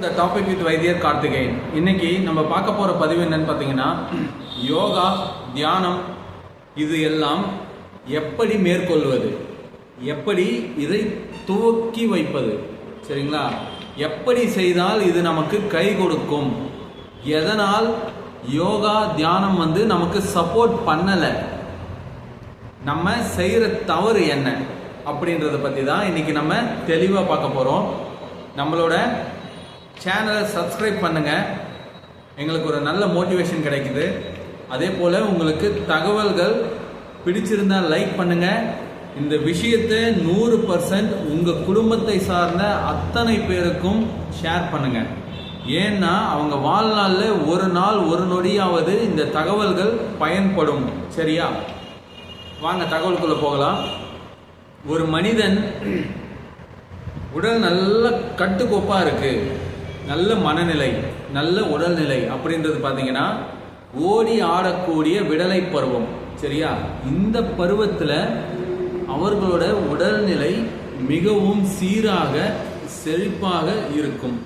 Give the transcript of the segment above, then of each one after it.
இந்த topic with வைத்தியர் கார்த்திகேயன். இன்னைக்கு நம்ம பார்க்க போற பதிவு என்னன்னு பார்த்தீங்கன்னா யோகா தியானம் இது எல்லாம் எப்படி மேற்கொள்வது? எப்படி இதை துவக்கி வைப்பது? சரிங்களா? எப்படி செய்தால் இது நமக்கு கை கொடுக்கும்? எதனால் யோகா தியானம் வந்து நமக்கு சப்போர்ட் பண்ணலை? நம்ம செய்கிற தவறு என்ன? அப்படின்றத பற்றி தான் இன்றைக்கி நம்ம தெளிவாக பார்க்க போகிறோம் நம்மளோட சேனலை சப்ஸ்கிரைப் பண்ணுங்கள் எங்களுக்கு ஒரு நல்ல மோட்டிவேஷன் கிடைக்குது. அதே போல் உங்களுக்கு தகவல்கள் பிடிச்சிருந்தா லைக் பண்ணுங்கள் இந்த விஷயத்தை நூறு பர்சன்ட் உங்கள் குடும்பத்தை சார்ந்த அத்தனை பேருக்கும் ஷேர் பண்ணுங்கள் ஏன்னா அவங்க வாழ்நாளில் ஒரு நாள் ஒரு நொடியாவது இந்த தகவல்கள் பயன்படும். சரியா? வாங்க தகவலுக்குள்ளே போகலாம். ஒரு மனிதன் உடல் நல்ல கட்டுக்கோப்பாக இருக்குது நல்ல மனநிலை நல்ல உடல்நிலை அப்படின்றது பார்த்தீங்கன்னா ஓடி ஆடக்கூடிய விடலை பருவம் சரியா? இந்த பருவத்தில் அவர்களோட உடல்நிலை மிகவும் சீராக செழிப்பாக இருக்கும்.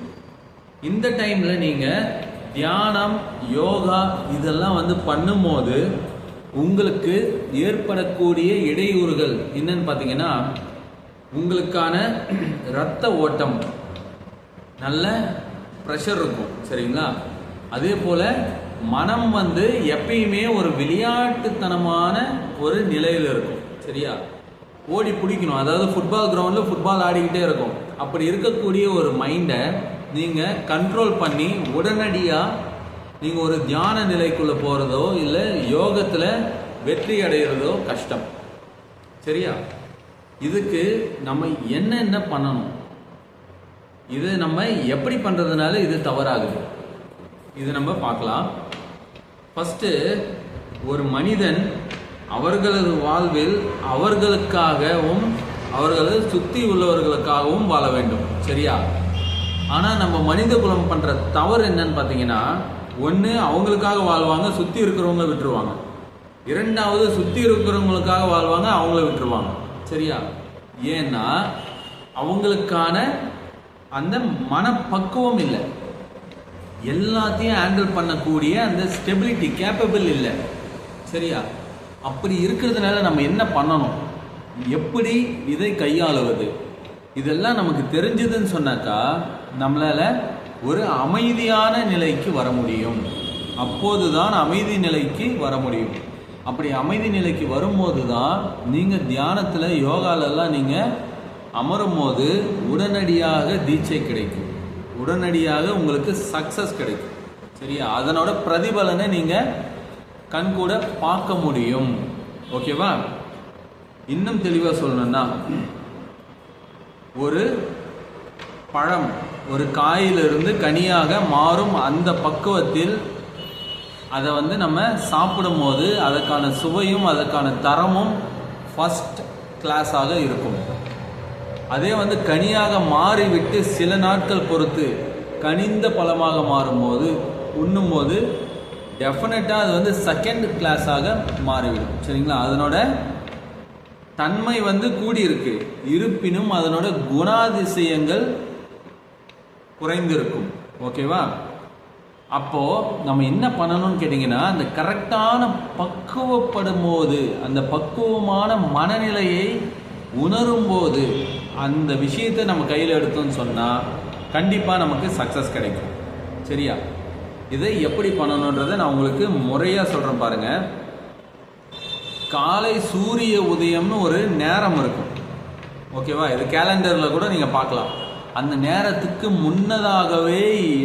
இந்த டைமில் நீங்கள் தியானம் யோகா இதெல்லாம் வந்து பண்ணும்போது உங்களுக்கு ஏற்படக்கூடிய இடையூறுகள் என்னன்னு பார்த்தீங்கன்னா உங்களுக்கான இரத்த ஓட்டம் நல்ல ப்ரெஷர் இருக்கும் சரிங்களா? அதே போல் மனம் வந்து எப்பயுமே ஒரு விளையாட்டுத்தனமான ஒரு நிலையில் இருக்கும் சரியா? ஓடி பிடிக்கணும். அதாவது ஃபுட்பால் கிரவுண்டில் ஃபுட்பால் ஆடிக்கிட்டே இருக்கும். அப்படி இருக்கக்கூடிய ஒரு மைண்டை நீங்கள் கண்ட்ரோல் பண்ணி உடனடியாக நீங்கள் ஒரு தியான நிலைக்குள்ளே போகிறதோ இல்லை யோகத்தில் வெற்றி அடைகிறதோ கஷ்டம் சரியா? இதுக்கு நம்ம என்னென்ன பண்ணணும்? இது நம்ம எப்படி பண்ணுறதுனால இது தவறாகுது? இது நம்ம பார்க்கலாம். ஃபஸ்ட்டு ஒரு மனிதன் அவர்களது வாழ்வில் அவர்களுக்காகவும் அவர்களது சுற்றி உள்ளவர்களுக்காகவும் வாழ வேண்டும். சரியா? ஆனால் நம்ம மனித குலம் பண்ணுற தவறு என்னன்னு பார்த்தீங்கன்னா ஒன்று அவங்களுக்காக வாழ்வாங்க சுற்றி இருக்கிறவங்க விட்டுருவாங்க. இரண்டாவது சுற்றி இருக்கிறவங்களுக்காக வாழ்வாங்க அவங்கள விட்டுருவாங்க. சரியா? ஏன்னா அவங்களுக்கான அந்த மனப்பக்குவம் இல்லை. எல்லாத்தையும் ஹேண்டில் பண்ணக்கூடிய அந்த ஸ்டெபிலிட்டி கேப்பபிள் இல்லை. சரியா? அப்படி இருக்கிறதுனால நம்ம என்ன பண்ணணும்? எப்படி இதை கையாளுவது? இதெல்லாம் நமக்கு தெரிஞ்சதுன்னு சொன்னாக்கா நம்மளால ஒரு அமைதியான நிலைக்கு வர முடியும். அப்போது தான் அமைதி நிலைக்கு வர முடியும். அப்படி அமைதி நிலைக்கு வரும்போது தான் நீங்கள் தியானத்தில் யோகாலெல்லாம் நீங்கள் அமரும் போது உடனடியாக தீட்சை கிடைக்கும். உடனடியாக உங்களுக்கு சக்சஸ் கிடைக்கும். சரியா? அதனோட பிரதிபலனை நீங்கள் கண் கூட பார்க்க முடியும். ஓகேவா இன்னும் தெளிவாக சொல்லணும்னா ஒரு பழம் ஒரு காயிலிருந்து கனியாக மாறும் அந்த பக்குவத்தில் அதை வந்து நம்ம சாப்பிடும்போது அதற்கான சுவையும் அதற்கான தரமும் ஃபஸ்ட் கிளாஸாக இருக்கும். அதே வந்து கனியாக மாறிவிட்டு சில நாட்கள் பொறுத்து கனிந்த பழமாக மாறும்போது உண்ணும்போது டெஃபினட்டாக அது வந்து செகண்ட் கிளாஸாக மாறிவிடும். சரிங்களா? அதனோட தன்மை வந்து கூடியிருக்கு. இருப்பினும் அதனோட குணாதிசயங்கள் குறைந்திருக்கும். ஓகேவா? அப்போது நம்ம என்ன பண்ணணும்னு கேட்டிங்கன்னா அந்த கரெக்டான பக்குவப்படும் போது அந்த பக்குவமான மனநிலையை உணரும் போது அந்த விஷயத்தை நம்ம கையில் எடுத்தோம்னு சொன்னால் கண்டிப்பாக நமக்கு சக்ஸஸ் கிடைக்கும். சரியா? இதை எப்படி பண்ணணுன்றதை நான் உங்களுக்கு முறையாக சொல்கிறேன் பாருங்கள் காலை சூரிய உதயம்னு ஒரு நேரம் இருக்கும். ஓகேவா? இது கேலண்டரில் கூட நீங்கள் பார்க்கலாம். அந்த நேரத்துக்கு முன்னதாகவே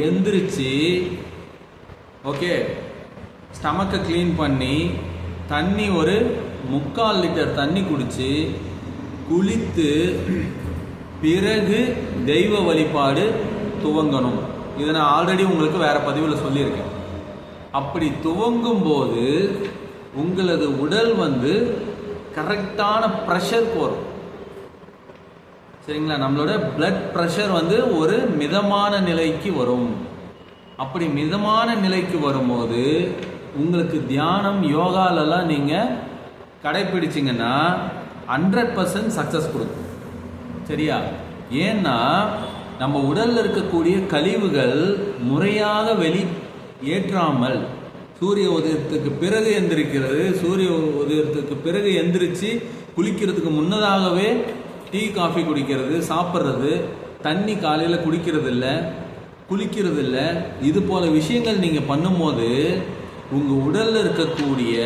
எந்திரிச்சு ஓகே ஸ்டமக்கை க்ளீன் பண்ணி தண்ணி ஒரு முக்கால் லிட்டர் தண்ணி குடித்து குளித்து பிறகு தெய்வ வழிபாடு துவங்கணும். இதை நான் ஆல்ரெடி உங்களுக்கு வேறு பதிவில் சொல்லியிருக்கேன். அப்படி துவங்கும் போது உங்களது உடல் வந்து கரெக்டான ப்ரெஷர் போகும் சரிங்களா? நம்மளோட பிளட் ப்ரெஷர் வந்து ஒரு மிதமான நிலைக்கு வரும். அப்படி மிதமான நிலைக்கு வரும்போது உங்களுக்கு தியானம் யோகாலெல்லாம் நீங்கள் கடைப்பிடிச்சிங்கன்னா ஹண்ட்ரட் பர்சன்ட் சக்ஸஸ் கொடுக்கும். சரியா? ஏன்னா நம்ம உடலில் இருக்கக்கூடிய கழிவுகள் முறையாக வெளி ஏற்றாமல் சூரிய உதயத்துக்கு பிறகு எந்திரிக்கிறது சூரிய உதயத்துக்கு பிறகு எந்திரிச்சு குளிக்கிறதுக்கு முன்னதாகவே டீ காஃபி குடிக்கிறது சாப்பிட்றது தண்ணி காலையில் குடிக்கிறது இல்லை குளிக்கிறது இல்லை இது போல விஷயங்கள் நீங்கள் பண்ணும்போது உங்கள் உடலில் இருக்கக்கூடிய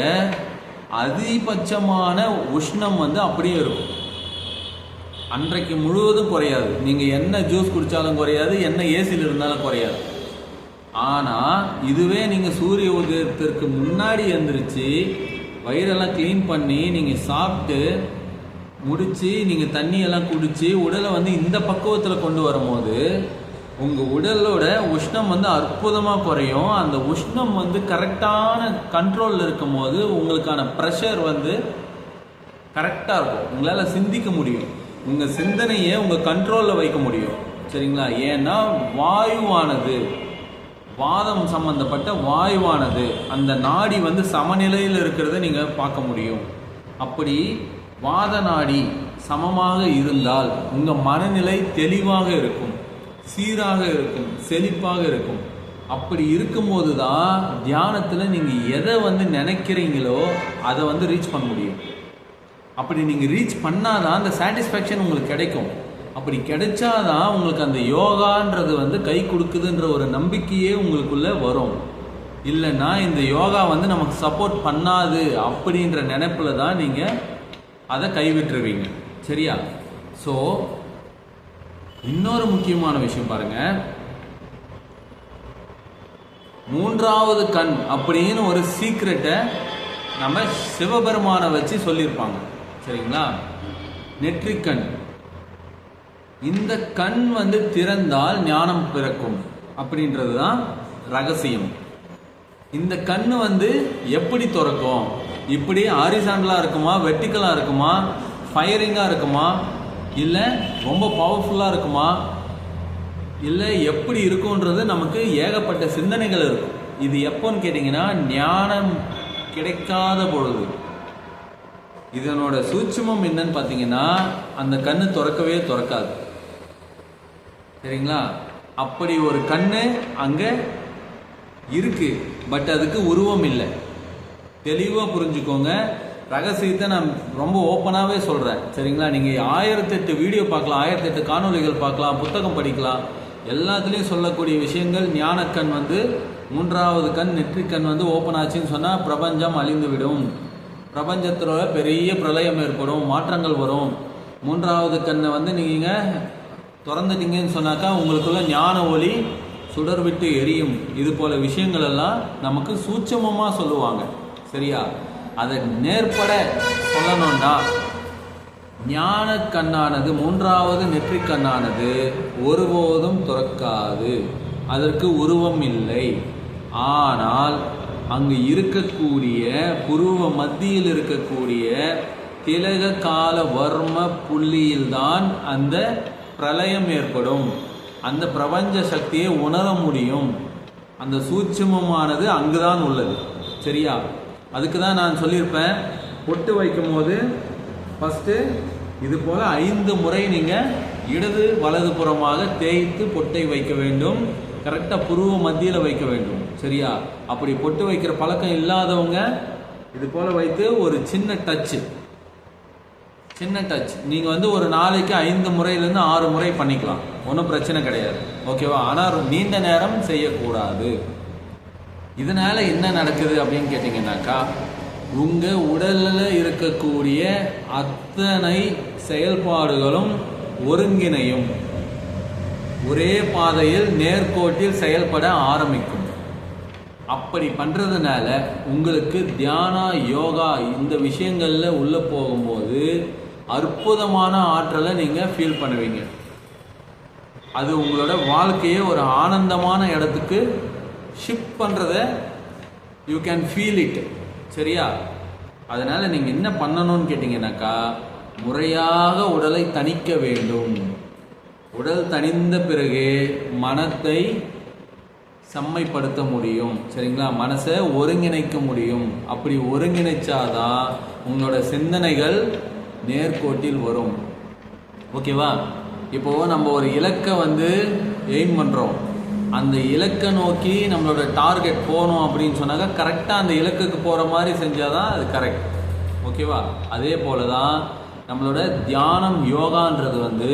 அதிகபட்சமான உஷ்ணம் வந்து அப்படியே இருக்கும். அன்றைக்கு முழுவதும் குறையாது. நீங்கள் என்ன ஜூஸ் குடித்தாலும் குறையாது என்ன ஏசியில் இருந்தாலும் குறையாது. ஆனால் இதுவே நீங்கள் சூரிய உதயத்திற்கு முன்னாடி எழுந்திரிச்சு வயிறெல்லாம் க்ளீன் பண்ணி நீங்கள் சாப்பிட்டு முடித்து நீங்கள் தண்ணியெல்லாம் குடித்து உடலை வந்து இந்த பக்குவத்தில் கொண்டு வரும்போது உங்கள் உடலோட உஷ்ணம் வந்து அற்புதமாக குறையும். அந்த உஷ்ணம் வந்து கரெக்டான கண்ட்ரோலில் இருக்கும்போது உங்களுக்கான ப்ரெஷர் வந்து கரெக்டாக இருக்கும். உங்களால் சிந்திக்க முடியும். உங்கள் சிந்தனையை உங்கள் கண்ட்ரோலில் வைக்க முடியும். சரிங்களா? ஏன்னா வாயுவானது வாதம் சம்மந்தப்பட்ட வாயுவானது அந்த நாடி வந்து சமநிலையில் இருக்கிறத நீங்கள் பார்க்க முடியும். அப்படி வாத நாடி சமமாக இருந்தால் உங்கள் மனநிலை தெளிவாக இருக்கும். சீராக இருக்கும் செழிப்பாக இருக்கும். அப்படி இருக்கும்போது தான் தியானத்தில் நீங்கள் எதை வந்து நினைக்கிறீங்களோ அதை வந்து ரீச் பண்ண முடியும். அப்படி நீங்கள் ரீச் பண்ணாதான் அந்த சாட்டிஸ்ஃபேக்ஷன் உங்களுக்கு கிடைக்கும். அப்படி கிடைச்சாதான் உங்களுக்கு அந்த யோகான்றது வந்து கை கொடுக்குதுன்ற ஒரு நம்பிக்கையே உங்களுக்குள்ளே வரும். இல்லைன்னா இந்த யோகா வந்து நமக்கு சப்போர்ட் பண்ணாது அப்படின்ற நினைப்பில் தான் நீங்கள் அதை கைவிட்டுருவீங்க. சரியா? ஸோ இன்னொரு முக்கியமான விஷயம் பாருங்க. மூன்றாவது கண் அப்படின்னு ஒரு சீக்ரெட்டை நம்ம சிவபெருமானை வச்சு சொல்லியிருப்பாங்க. சரிங்களா? நெற்றிக்கண் இந்த கண் வந்து திறந்தால் ஞானம் பிறக்கும் அப்படின்றது தான் ரகசியம். இந்த கண் வந்து எப்படி திறக்கும்? இப்படி ஆரிசாண்டலாக இருக்குமா? வெர்டிக்கலாக இருக்குமா? ஃபயரிங்காக இருக்குமா? இல்லை ரொம்ப பவர்ஃபுல்லாக இருக்குமா? இல்லை எப்படி இருக்கும்ன்றது நமக்கு ஏகப்பட்ட சிந்தனைகள் இருக்கும். இது எப்போன்னு கேட்டிங்கன்னா ஞானம் கிடைக்காத பொழுது. இதனோட சூட்சமம் என்னன்னு பார்த்தீங்கன்னா அந்த கண்ணு திறக்கவே திறக்காது. சரிங்களா? அப்படி ஒரு கண்ணு அங்கே இருக்கு பட் அதுக்கு உருவம் இல்லை. தெளிவாக புரிஞ்சுக்கோங்க. ரகசியத்தை நான் ரொம்ப ஓப்பனாகவே சொல்கிறேன் சரிங்களா? நீங்கள் ஆயிரத்தெட்டு வீடியோ பார்க்கலாம் ஆயிரத்தெட்டு காணொளிகள் பார்க்கலாம் புத்தகம் படிக்கலாம். எல்லாத்துலேயும் சொல்லக்கூடிய விஷயங்கள் ஞானக்கண் வந்து மூன்றாவது கண் நெற்றிக்கண் வந்து ஓப்பன் ஆச்சுன்னு சொன்னால் பிரபஞ்சம் அழிந்து விடும் பிரபஞ்சத்தில் பெரிய பிரளயம் ஏற்படும் மாற்றங்கள் வரும். மூன்றாவது கண்ணை வந்து நீங்கள் திறந்துட்டீங்கன்னு சொன்னாக்கா உங்களுக்குள்ள ஞான ஒளி சுடர் விட்டு எரியும். இது போல விஷயங்கள் எல்லாம் நமக்கு சூட்சமமாக சொல்லுவாங்க. சரியா? அதை நேர்பட சொல்லணும்னா ஞான கண்ணானது மூன்றாவது நெற்றி கண்ணானது ஒருபோதும் துறக்காது. அதற்கு உருவம் இல்லை. ஆனால் அங்கு இருக்கக்கூடிய புருவ மத்தியில் இருக்கக்கூடிய திலக கால வர்ம புள்ளியில்தான் அந்த பிரளயம் ஏற்படும். அந்த பிரபஞ்ச சக்தியை உணர முடியும். அந்த சூட்சமமானது அங்குதான் உள்ளது. சரியா? அதுக்கு தான் நான் சொல்லியிருப்பேன். பொட்டு வைக்கும் போது ஃபஸ்ட்டு இது போல் ஐந்து முறை நீங்கள் இடது வலது புறமாக தேய்த்து பொட்டை வைக்க வேண்டும். கரெக்டாக புருவ மத்தியில் வைக்க வேண்டும். சரியா? அப்படி பொட்டு வைக்கிற பழக்கம் இல்லாதவங்க இது போல் வைத்து ஒரு சின்ன டச்சு சின்ன டச் நீங்கள் வந்து ஒரு நாளைக்கு ஐந்து முறையிலேருந்து ஆறு முறை பண்ணிக்கலாம். ஒன்றும் பிரச்சனை கிடையாது. ஓகேவா ஆனால் நீண்ட நேரம் செய்யக்கூடாது. இதனால் என்ன நடக்குது அப்படின்னு கேட்டிங்கன்னாக்கா உங்கள் உடலில் இருக்கக்கூடிய அத்தனை செயல்பாடுகளும் ஒருங்கிணையும். ஒரே பாதையில் நேர்கோட்டில் செயல்பட ஆரம்பிக்கும். அப்படி பண்ணுறதுனால உங்களுக்கு தியானா யோகா இந்த விஷயங்களில் உள்ளே போகும்போது அற்புதமான ஆற்றலை நீங்கள் ஃபீல் பண்ணுவீங்க. அது உங்களோட வாழ்க்கையை ஒரு ஆனந்தமான இடத்துக்கு ஷிஃப்ட் பண்ணுறத யூ கேன் ஃபீல் இட் சரியா? அதனால் நீங்கள் என்ன பண்ணணும்னு கேட்டிங்கனாக்கா முறையாக உடலை தணிக்க வேண்டும். உடல் தணிந்த பிறகு மனத்தை செம்மைப்படுத்த முடியும். சரிங்களா? மனசை ஒருங்கிணைக்க முடியும். அப்படி ஒருங்கிணைச்சாதான் உங்களோட சிந்தனைகள் நேர்கோட்டில் வரும். ஓகேவா? இப்போது நம்ம ஒரு இலக்கை வந்து எய்ம் பண்ணுறோம் அந்த இலக்கை நோக்கி நம்மளோட டார்கெட் போகணும் அப்படின்னு சொன்னாக்கா கரெக்டாக அந்த இலக்குக்கு போகிற மாதிரி செஞ்சால் தான் அது கரெக்ட் ஓகேவா? அதே போல தான் நம்மளோட தியானம் யோகான்றது வந்து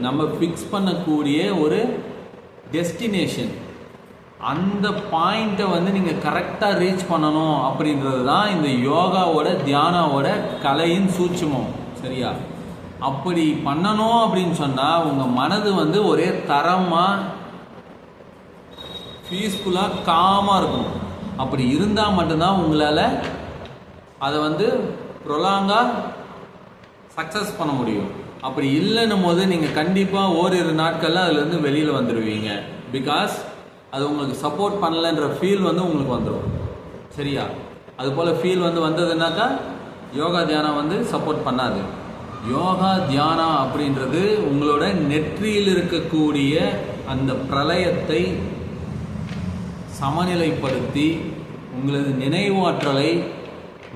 நம்ம ஃபிக்ஸ் பண்ணக்கூடிய ஒரு டெஸ்டினேஷன் அந்த பாயிண்ட்டை வந்து நீங்கள் கரெக்டாக ரீச் பண்ணணும் அப்படின்றது தான் இந்த யோகாவோட தியானாவோட கலையின் சூட்சமம். சரியா? அப்படி பண்ணணும் அப்படின்னு சொன்னால் உங்கள் மனது வந்து ஒரே தரமாக பீஸ்ஃபுல்லாக காமாக இருக்கணும். அப்படி இருந்தால் மட்டும்தான் உங்களால் அதை வந்து ப்ரொலாங்காக சக்ஸஸ் பண்ண முடியும். அப்படி இல்லைன்னும் போது நீங்கள் கண்டிப்பாக ஓரிரு நாட்களில் அதுலேருந்து வெளியில் வந்துடுவீங்க பிகாஸ் அது உங்களுக்கு சப்போர்ட் பண்ணலைன்ற ஃபீல் வந்து உங்களுக்கு வந்துடும் சரியா? அதுபோல் ஃபீல் வந்து வந்ததுனாக்கா யோகா தியானம் வந்து சப்போர்ட் பண்ணாது. யோகா தியானம் அப்படின்றது உங்களோட நெற்றியில் இருக்கக்கூடிய அந்த பிரளயத்தை சமநிலைப்படுத்தி உங்களது நினைவாற்றலை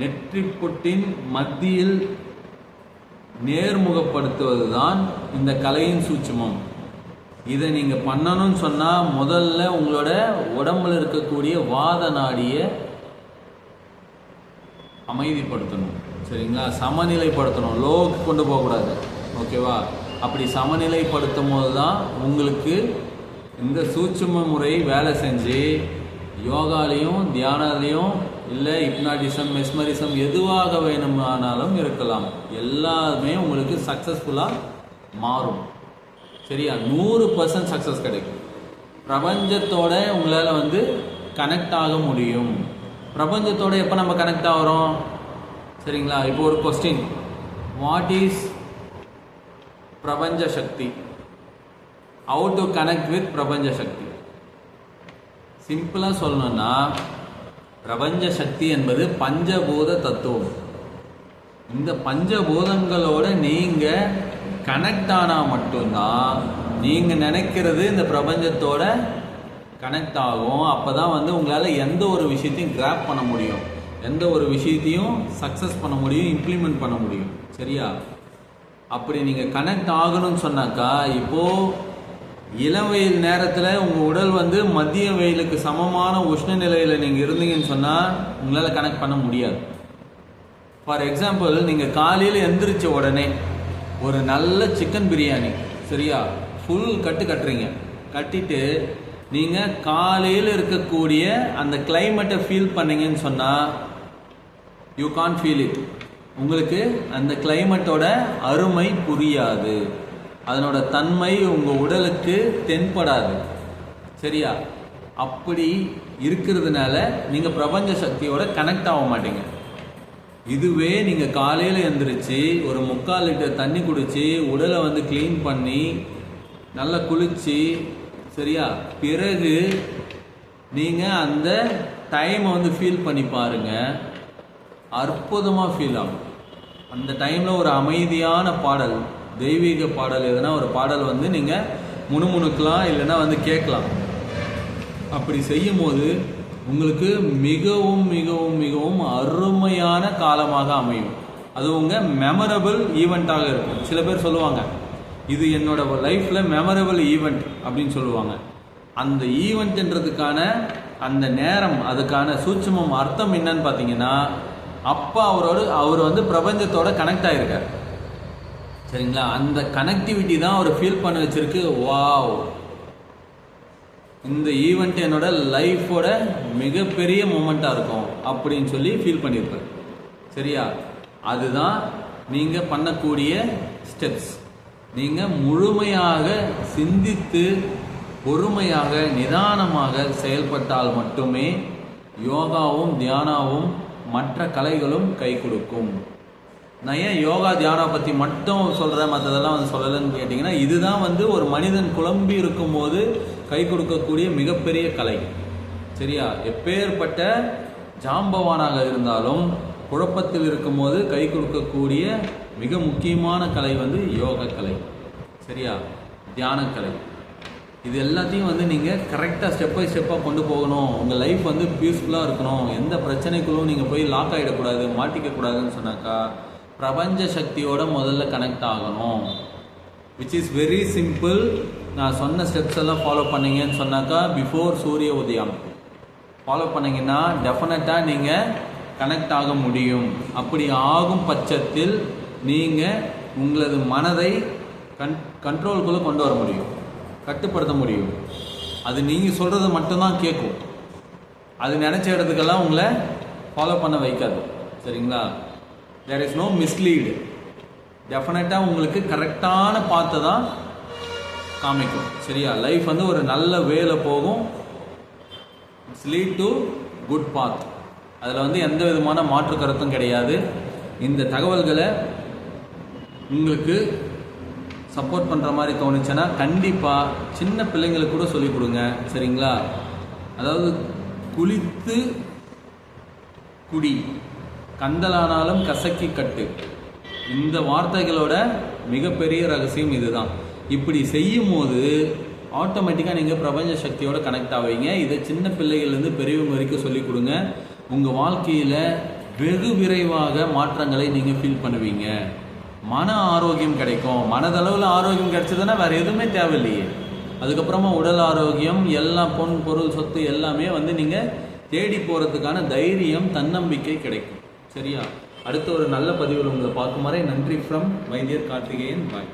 நெற்றிப்புட்டின் மத்தியில் நேர்முகப்படுத்துவது தான் இந்த கலையின் சூட்சமம். இதை நீங்கள் பண்ணணும்னு சொன்னால் முதல்ல உங்களோட உடம்புல இருக்கக்கூடிய வாத நாடியை அமைதிப்படுத்தணும். சரிங்களா? சமநிலைப்படுத்தணும். லோவுக்கு கொண்டு போகக்கூடாது. ஓகேவா? அப்படி சமநிலைப்படுத்தும் போது தான் உங்களுக்கு இந்த சூட்சும முறை வேலை செஞ்சு யோகாலையும் தியானாலையும் இல்லை ஹிப்னாட்டிசம் மெஸ்மரிசம் எதுவாக வேணுமானாலும் இருக்கலாம். எல்லாமே உங்களுக்கு சக்ஸஸ்ஃபுல்லாக மாறும். சரியா? நூறு பர்சன்ட் சக்ஸஸ் கிடைக்கும். பிரபஞ்சத்தோட உங்களால் வந்து கனெக்ட் ஆக முடியும். பிரபஞ்சத்தோட எப்போ நம்ம கனெக்ட் ஆகிறோம்? சரிங்களா? இப்போ ஒரு கொஸ்டின் வாட் இஸ் பிரபஞ்ச சக்தி? ஹவு டு கனெக்ட் வித் பிரபஞ்ச சக்தி சிம்பிளாக சொல்லணும்னா பிரபஞ்ச சக்தி என்பது பஞ்சபூத தத்துவம். இந்த பஞ்சபூதங்களோட நீங்கள் கனெக்ட் ஆனால் மட்டும்தான் நீங்கள் நினைக்கிறது இந்த பிரபஞ்சத்தோட கனெக்ட் ஆகும். அப்போ தான் வந்து உங்களால் எந்த ஒரு விஷயத்தையும் கிராப் பண்ண முடியும். எந்த ஒரு விஷயத்தையும் சக்ஸஸ் பண்ண முடியும் இம்ப்ளிமெண்ட் பண்ண முடியும். சரியா? அப்படி நீங்கள் கனெக்ட் ஆகணும்னு சொன்னாக்கா இப்போது இளம் வெயில் நேரத்தில் உங்கள் உடல் வந்து மதிய வெயிலுக்கு சமமான உஷ்ண நிலையில் நீங்கள் இருந்தீங்கன்னு சொன்னால் உங்களால் கனெக்ட் பண்ண முடியாது. ஃபார் எக்ஸாம்பிள் நீங்கள் காலையில் எந்திரிச்ச உடனே ஒரு நல்ல சிக்கன் பிரியாணி சரியா? ஃபுல் கட்டு கட்டுறீங்க. கட்டிட்டு நீங்கள் காலையில் இருக்கக்கூடிய அந்த கிளைமேட்டை ஃபீல் பண்ணீங்கன்னு சொன்னால் யூ கான் ஃபீல் இட் உங்களுக்கு அந்த கிளைமேட்டோட அருமை புரியாது. அதனோட தன்மை உங்கள் உடலுக்கு தென்படாது. சரியா? அப்படி இருக்கிறதுனால நீங்கள் பிரபஞ்ச சக்தியோட கனெக்ட் ஆக மாட்டீங்க. இதுவே நீங்கள் காலையில் எழுந்திரிச்சு ஒரு முக்கால் லிட்டர் தண்ணி குடித்து உடலை வந்து க்ளீன் பண்ணி நல்லா குளித்து சரியா? பிறகு நீங்கள் அந்த டைமை வந்து ஃபீல் பண்ணி பாருங்கள் அற்புதமாக ஃபீல் ஆகும். அந்த டைமில் ஒரு அமைதியான பாடல் தெய்வீக பாடல் எதுனா ஒரு பாடல் வந்து நீங்கள் முணுமுணுக்கலாம் இல்லைன்னா வந்து கேட்கலாம். அப்படி செய்யும் போது உங்களுக்கு மிகவும் மிகவும் மிகவும் அருமையான காலமாக அமையும். அது உங்கள் மெமரபிள் ஈவெண்ட்டாக இருக்கும். சில பேர் சொல்லுவாங்க இது என்னோட லைஃப்பில் மெமரபிள் ஈவெண்ட் அப்படின்னு சொல்லுவாங்க. அந்த ஈவெண்ட்ன்றதுக்கான அந்த நேரம் அதுக்கான சூட்சமம் அர்த்தம் என்னன்னு பார்த்தீங்கன்னா அப்பா அவரோட அவர் வந்து பிரபஞ்சத்தோட கனெக்ட் ஆகிருக்கார் சரிங்களா? அந்த கனெக்டிவிட்டி தான் அவர் ஃபீல் பண்ண வச்சிருக்கு. வாவ் இந்த ஈவெண்ட் என்னோட லைஃபோட மிகப்பெரிய மூமெண்ட்டாக இருக்கும் அப்படின்னு சொல்லி ஃபீல் பண்ணியிருப்பார். சரியா? அதுதான் நீங்கள் பண்ணக்கூடிய ஸ்டெப்ஸ் நீங்கள் முழுமையாக சிந்தித்து பொறுமையாக நிதானமாக செயல்பட்டால் மட்டுமே யோகாவும் தியானாவும் மற்ற கலைகளும் கை கொடுக்கும். நான் ஏன் யோகா தியானம் பற்றி மட்டும் சொல்கிறேன் மற்றதெல்லாம் வந்து சொல்லலைன்னு கேட்டிங்கன்னா இதுதான் வந்து ஒரு மனிதன் குழம்பி இருக்கும்போது கை கொடுக்கக்கூடிய மிகப்பெரிய கலை. சரியா? எப்பேற்பட்ட ஜாம்பவானாக இருந்தாலும் குழப்பத்தில் இருக்கும்போது கை கொடுக்கக்கூடிய மிக முக்கியமான கலை வந்து யோக கலை. சரியா? தியானக்கலை இது எல்லாத்தையும் வந்து நீங்கள் கரெக்டாக ஸ்டெப் பை ஸ்டெப்பாக கொண்டு போகணும். உங்கள் லைஃப் வந்து பீஸ்ஃபுல்லாக இருக்கணும். எந்த பிரச்சனைக்குள்ளும் நீங்கள் போய் லாக் ஆகிடக்கூடாது மாட்டிக்கக்கூடாதுன்னு சொன்னாக்கா பிரபஞ்ச சக்தியோட முதல்ல கனெக்ட் ஆகணும். விச் இஸ் வெரி சிம்பிள் நான் சொன்ன ஸ்டெப்ஸ் எல்லாம் ஃபாலோ பண்ணீங்கன்னு சொன்னாக்கா பிஃபோர் சூரிய உதயம். ஃபாலோ பண்ணீங்கன்னா டெஃபினட்டாக நீங்கள் கனெக்ட் ஆக முடியும். அப்படி ஆகும் பட்சத்தில் நீங்கள் உங்களது மனதை கன் கண்ட்ரோல்குள்ளே கொண்டு வர முடியும். கட்டுப்படுத்த முடியும். அது நீங்கள் சொல்கிறது மட்டும்தான் கேட்கும் அது நினச்ச இடத்துக்கெல்லாம் உங்களை ஃபாலோ பண்ண வைக்காது. சரிங்களா? தேர் இஸ் நோ மிஸ்லீடு டெஃபினட்டாக உங்களுக்கு கரெக்டான பாத்தை தான் காமிக்கும். சரியா? லைஃப் வந்து ஒரு நல்ல வேல போகும். It's lead to good path அதில் வந்து எந்த விதமான மாற்று கருத்தும் கிடையாது. இந்த தகவல்களை உங்களுக்கு சப்போர்ட் பண்ணுற மாதிரி தோணுச்சுன்னா கண்டிப்பாக சின்ன பிள்ளைங்களுக்கு கூட சொல்லிக் கொடுங்க. சரிங்களா? அதாவது குளித்து குடி. கந்தலானாலும் கசக்கி கட்டு. இந்த வார்த்தைகளோட மிகப்பெரிய ரகசியம் இதுதான். இப்படி செய்யும் போது ஆட்டோமேட்டிக்காக நீங்கள் பிரபஞ்ச சக்தியோட கனெக்ட் ஆவீங்க. இதை சின்ன பிள்ளைகள்லேருந்து பெரியவங்க வரைக்கும் சொல்லிக் கொடுங்க. உங்கள் வாழ்க்கையில் வெகு விரைவாக மாற்றங்களை நீங்கள் ஃபீல் பண்ணுவீங்க. மன ஆரோக்கியம் கிடைக்கும். மனதளவில் ஆரோக்கியம் கிடைச்சதுன்னா வேறு எதுவுமே தேவையில்லையே. அதுக்கப்புறமா உடல் ஆரோக்கியம் எல்லா பொன் பொருள் சொத்து எல்லாமே வந்து நீங்கள் தேடி போகிறதுக்கான தைரியம் தன்னம்பிக்கை கிடைக்கும். சரியா? அடுத்த ஒரு நல்ல பதிவில் உங்களை பார்க்கும் வரை நன்றி ஃப்ரம் வைத்தியர் கார்த்திகேயன். பாய்